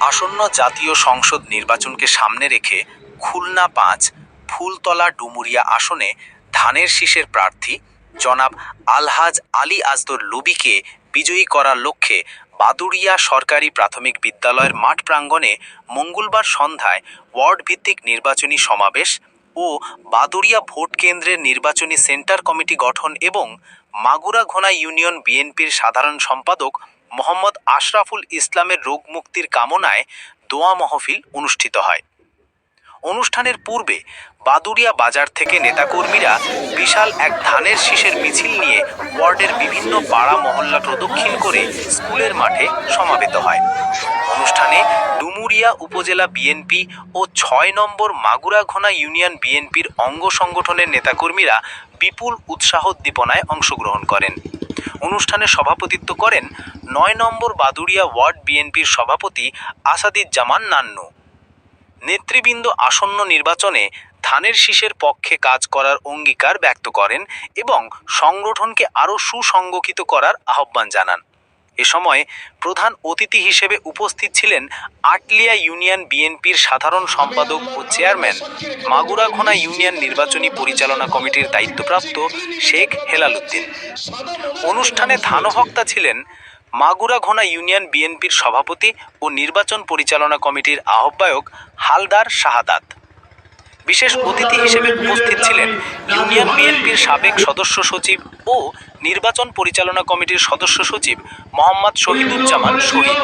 আসন্ন জাতীয় সংসদ নির্বাচনকে সামনে রেখে খুলনা পাঁচ, ফুলতলা ডুমুরিয়া আসনে ধানের শীষের প্রার্থী জনাব আলহাজ আলী আজদর লুবিকে বিজয়ী করার লক্ষ্যে বাদুড়িয়া সরকারি প্রাথমিক বিদ্যালয়ের মাঠ প্রাঙ্গণে মঙ্গলবার সন্ধ্যায় ওয়ার্ড ভিত্তিক নির্বাচনী সমাবেশ ও বাদুড়িয়া ভোট কেন্দ্রের নির্বাচনী সেন্টার কমিটি গঠন এবং মাগুরা ঘোনা ইউনিয়ন বিএনপির সাধারণ সম্পাদক মোহাম্মদ আশরাফুল ইসলামের রোগ মুক্তির কামনায় দোয়া মহফিল অনুষ্ঠিত হয়। অনুষ্ঠানের পূর্বে বাদুড়িয়া বাজার থেকে নেতাকর্মীরা বিশাল এক ধানের শীষের মিছিল নিয়ে ওয়ার্ডের বিভিন্ন পাড়া মহল্লা প্রদক্ষিণ করে স্কুলের মাঠে সমাবেত হয়। অনুষ্ঠানে ডুমুরিয়া উপজেলা বিএনপি ও ছয় নম্বর মাগুরাঘোনা ইউনিয়ন বিএনপির অঙ্গ সংগঠনের নেতাকর্মীরা বিপুল উৎসাহ উদ্দীপনায় অংশগ্রহণ করেন। অনুষ্ঠানে সভাপতিত্ব করেন নয় নম্বর বাদুড়িয়া ওয়ার্ড বিএনপির সভাপতি আসাদুজ্জামান নান্নু। নেতৃবৃন্দ আসন্ন নির্বাচনে ধানের শীষের পক্ষে কাজ করার অঙ্গীকার ব্যক্ত করেন এবং সংগঠনকে আরও সুসংগঠিত করার আহ্বান জানান। এ সময় প্রধান অতিথি হিসেবে উপস্থিত ছিলেন আটলিয়া ইউনিয়ন বিএনপির সাধারণ সম্পাদক ও চেয়ারম্যান। মাগুরাঘোনা ইউনিয়ন নির্বাচনী পরিচালনা কমিটির দায়িত্বপ্রাপ্ত শেখ হেলাল উদ্দিন। অনুষ্ঠানে ধানভক্তা ছিলেন মাগুরাঘোনা ইউনিয়ন বিএনপির সভাপতি ও নির্বাচন পরিচালনা কমিটির আহ্বায়ক হালদার শাহাদাত। বিশেষ অতিথি হিসেবে উপস্থিত ছিলেন ইউনিয়ন বিএনপির সাবেক সদস্য সচিব ও নির্বাচন পরিচালনা কমিটির সদস্য সচিব মোহাম্মদ শহীদুজ্জামান শহীদ।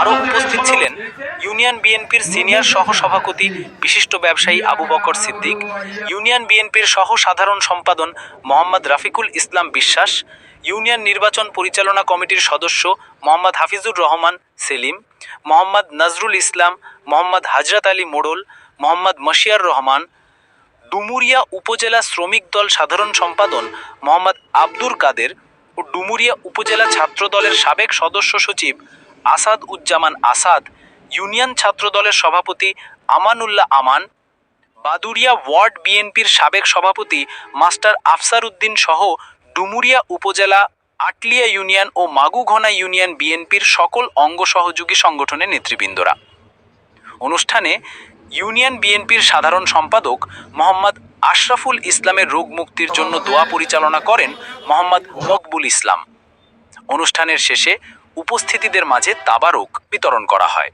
আরও উপস্থিত ছিলেন ইউনিয়ন বিএনপির সিনিয়র সহ সভাপতি বিশিষ্ট ব্যবসায়ী আবু বকর সিদ্দিক, ইউনিয়ন বিএনপির সহ সাধারণ সম্পাদন মোহাম্মদ রাফিকুল ইসলাম বিশ্বাস, ইউনিয়ন নির্বাচন পরিচালনা কমিটির সদস্য মোহাম্মদ হাফিজুর রহমান সেলিম, মোহাম্মদ নজরুল ইসলাম, মোহাম্মদ হাজরত আলী মোড়ল মোহাম্মদ মশিয়ার রহমান, ডুমুরিয়া উপজেলা শ্রমিক দল সাধারণ সম্পাদন মোহাম্মদ আব্দুর কাদের ও ডুমুরিয়া উপজেলা ছাত্র দলের সাবেক সদস্য সচিব আসাদ উজ্জামান আসাদ, ইউনিয়ন ছাত্র দলের সভাপতি আমানুল্লাহ আমান, বাদুরিয়া ওয়ার্ড বিএনপির সাবেক সভাপতি মাস্টার আফসার উদ্দিন সহ ডুমুরিয়া উপজেলা আটলিয়া ইউনিয়ন ও মাগুঘনা ইউনিয়ন বিএনপির সকল অঙ্গ সহযোগী সংগঠনের নেতৃবৃন্দরা। অনুষ্ঠানে ইউনিয়ন বিএনপির সাধারণ সম্পাদক মোহাম্মদ আশরাফুল ইসলামের রোগ মুক্তির জন্য দোয়া পরিচালনা করেন মোহাম্মদ মকবুল ইসলাম। অনুষ্ঠানের শেষে উপস্থিতিদের মাঝে তাবারক বিতরণ করা হয়।